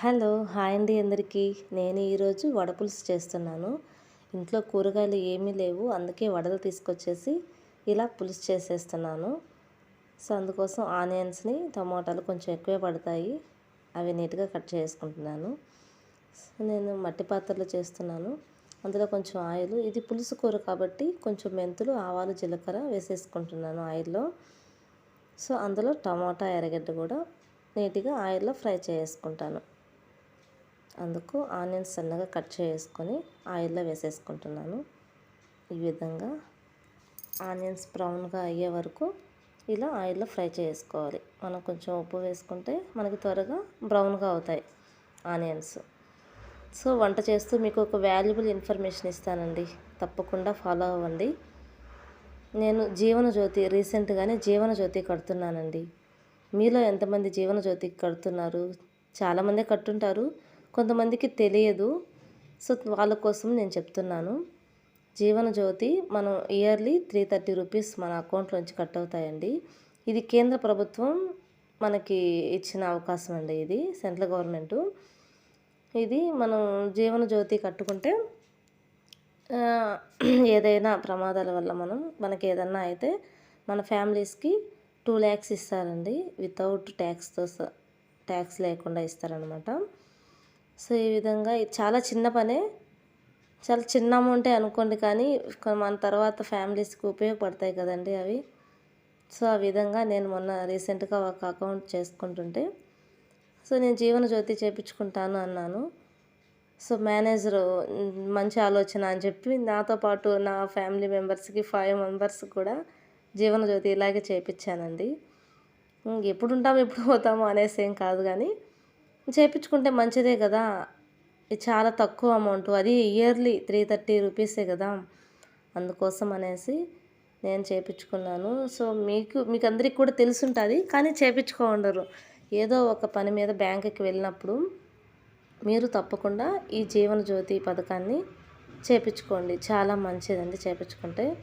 Hello hi అండి అందరికీ. నేను ఈరోజు వడపులుసు చేస్తున్నాను. ఇంట్లో కూరగాయలు ఏమీ లేవు అందుకే వడలు తీసుకొచ్చేసి ఇలా పులుసు చేసేస్తున్నాను. సో అందుకోసం ఆనియన్స్ని టమాటాలు కొంచెం ఎక్కువే పడతాయి. అవి నీట్గా కట్ చేసుకుంటున్నాను. సో నేను మట్టి పాత్రలో చేస్తున్నాను. అందులో కొంచెం ఆయిల్. ఇది పులుసు కూర కాబట్టి కొంచెం మెంతులు ఆవాలు జీలకర్ర వేసేసుకుంటున్నాను ఆయిల్లో. సో అందులో టమాటా ఎర్రగడ్డ కూడా నీట్గా ఆయిల్లో ఫ్రై చేసుకుంటాను. అందుకు ఆనియన్స్ సన్నగా కట్ చేసుకొని ఆయిల్లో వేసేసుకుంటున్నాను. ఈ విధంగా ఆనియన్స్ బ్రౌన్గా అయ్యే వరకు ఇలా ఆయిల్లో ఫ్రై చేసుకోవాలి. మనం కొంచెం ఉప్పు వేసుకుంటే మనకి త్వరగా బ్రౌన్గా అవుతాయి ఆనియన్స్. సో వంట చేస్తూ మీకు ఒక వాల్యుబుల్ ఇన్ఫర్మేషన్ ఇస్తానండి. తప్పకుండా ఫాలో అవ్వండి. నేను జీవన జ్యోతి రీసెంట్గానే జీవన జ్యోతి కడుతున్నానండి. మీలో ఎంతమంది జీవనజ్యోతి కడుతున్నారు? చాలామందే కట్టుంటారు. కొంతమందికి తెలియదు. సో వాళ్ళ కోసం నేను చెప్తున్నాను. జీవనజ్యోతి మనం ఇయర్లీ త్రీ థర్టీ రూపీస్ మన అకౌంట్లోంచి కట్ అవుతాయండి. ఇది కేంద్ర ప్రభుత్వం మనకి ఇచ్చిన అవకాశం అండి ఇది సెంట్రల్ గవర్నమెంటు. ఇది మనం జీవనజ్యోతి కట్టుకుంటే ఏదైనా ప్రమాదాల వల్ల మనం మనకి ఏదన్నా అయితే మన ఫ్యామిలీస్కి టూ ల్యాక్స్ ఇస్తారండి. వితౌట్ ట్యాక్స్తో ట్యాక్స్ లేకుండా ఇస్తారనమాట సో ఈ విధంగా చాలా చిన్న పనే. చాలా చిన్న అమౌంటే అనుకోండి కానీ మన తర్వాత ఫ్యామిలీస్కి ఉపయోగపడతాయి కదండి అవి. సో ఆ విధంగా నేను మొన్న రీసెంట్గా ఒక అకౌంట్ చేసుకుంటుంటే సో నేను జీవన జ్యోతి చేయించుకుంటాను అన్నాను. సో మేనేజర్ మంచి ఆలోచన అని చెప్పి నాతో పాటు నా ఫ్యామిలీ మెంబర్స్కి ఫైవ్ మెంబర్స్ కూడా జీవన జ్యోతి ఇలాగే చేయించానండి ఎప్పుడు ఉంటాము ఎప్పుడు పోతాము అనేసి ఏం కాదు కానీ చేయించుకుంటే మంచిదే కదా. ఇది చాలా తక్కువ అమౌంట్. అది ఇయర్లీ త్రీ థర్టీ రూపీసే కదా. అందుకోసం అనేసి నేను చేయించుకున్నాను సో మీకు మీకు అందరికి కూడా తెలుసుంటుంది కానీ చేయించుకోండరు ఏదో ఒక పని మీద బ్యాంకుకి వెళ్ళినప్పుడు మీరు తప్పకుండా ఈ జీవన జ్యోతి పథకాన్ని చేపించుకోండి. చాలా మంచిదండి చేపించుకుంటే.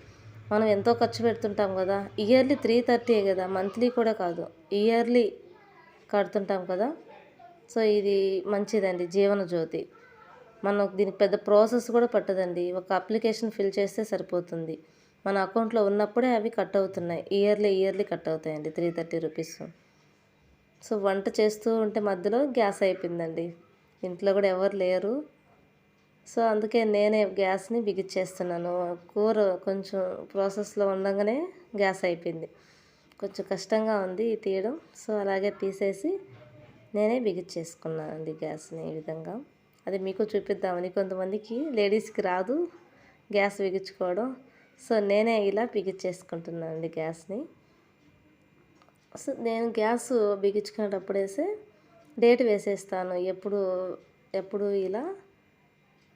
మనం ఎంతో ఖర్చు పెడుతుంటాం కదా. ఇయర్లీ త్రీ థర్టీ కదా. మంత్లీ కూడా కాదు. ఇయర్లీ కడుతుంటాం కదా. సో ఇది మంచిదండి జీవనజ్యోతి మనకు మనం దీనికి పెద్ద ప్రాసెస్ కూడా పట్టదండి. ఒక అప్లికేషన్ ఫిల్ చేస్తే సరిపోతుంది. మన అకౌంట్లో ఉన్నప్పుడే అవి కట్ అవుతున్నాయి. ఇయర్లీ ఇయర్లీ కట్ అవుతాయండి త్రీ థర్టీ రూపీస్. సో వంట చేస్తూ ఉంటే మధ్యలో గ్యాస్ అయిపోయిందండి. ఇంట్లో కూడా ఎవరు లేరు. సో అందుకే నేనే గ్యాస్ని బిగిచ్చేస్తున్నాను. కూర కొంచెం ప్రాసెస్లో ఉండగానే గ్యాస్ అయిపోయింది. కొంచెం కష్టంగా ఉంది తీయడం. సో అలాగే తీసేసి నేనే బిగించేసుకున్నానండి గ్యాస్ని ఈ విధంగా. అది మీకు చూపిద్దామని కొంతమందికి లేడీస్కి రాదు గ్యాస్ బిగించుకోవడం. సో నేనే ఇలా బిగించేసుకుంటున్నానండి గ్యాస్ని. సో నేను గ్యాస్ బిగించుకునేటప్పుడేసే డేట్ వేసేస్తాను. ఎప్పుడు ఎప్పుడు ఇలా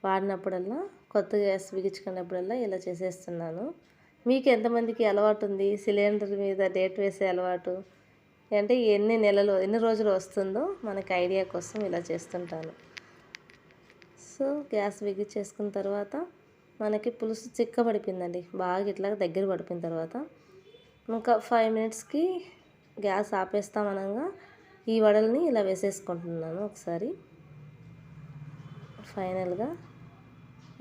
వాడినప్పుడల్లా కొత్త గ్యాస్ బిగించుకున్నప్పుడల్లా ఇలా చేసేస్తున్నాను. మీకు ఎంతమందికి అలవాటు ఉంది సిలిండర్ మీద డేట్ వేసే అలవాటు? అంటే ఎన్ని నెలలు ఎన్ని రోజులు వస్తుందో మనకి ఐడియా కోసం ఇలా చేస్తుంటాను. సో గ్యాస్ చేసుకున్న తర్వాత మనకి పులుసు చిక్క పడిపోయిందండి బాగా ఇట్లా దగ్గర పడిపోయిన తర్వాత ఇంకా ఫైవ్ మినిట్స్కి గ్యాస్ ఆపేస్తామనగా ఈ వడల్ని ఇలా వేసేసుకుంటున్నాను ఒకసారి. ఫైనల్గా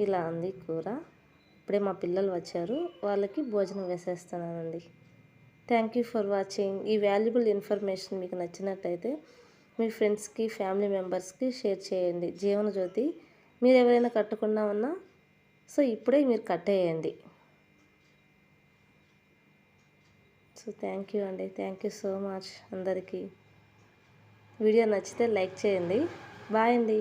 ఇలా ఉంది కూర. ఇప్పుడే మా పిల్లలు వచ్చారు. వాళ్ళకి భోజనం వేసేస్తున్నానండి. థ్యాంక్ యూ ఫర్ వాచింగ్ ఈ వాల్యుబుల్ ఇన్ఫర్మేషన్ మీకు నచ్చినట్టయితే మీ ఫ్రెండ్స్కి ఫ్యామిలీ మెంబర్స్కి షేర్ చేయండి. జీవన జ్యోతి మీరు ఎవరైనా కట్టకుండా ఉన్నా సో ఇప్పుడే మీరు కట్టేయండి. సో థ్యాంక్ యూ అండి. థ్యాంక్ యూ సో మచ్ అందరికీ. వీడియో నచ్చితే లైక్ చేయండి. బాయ్ అండి.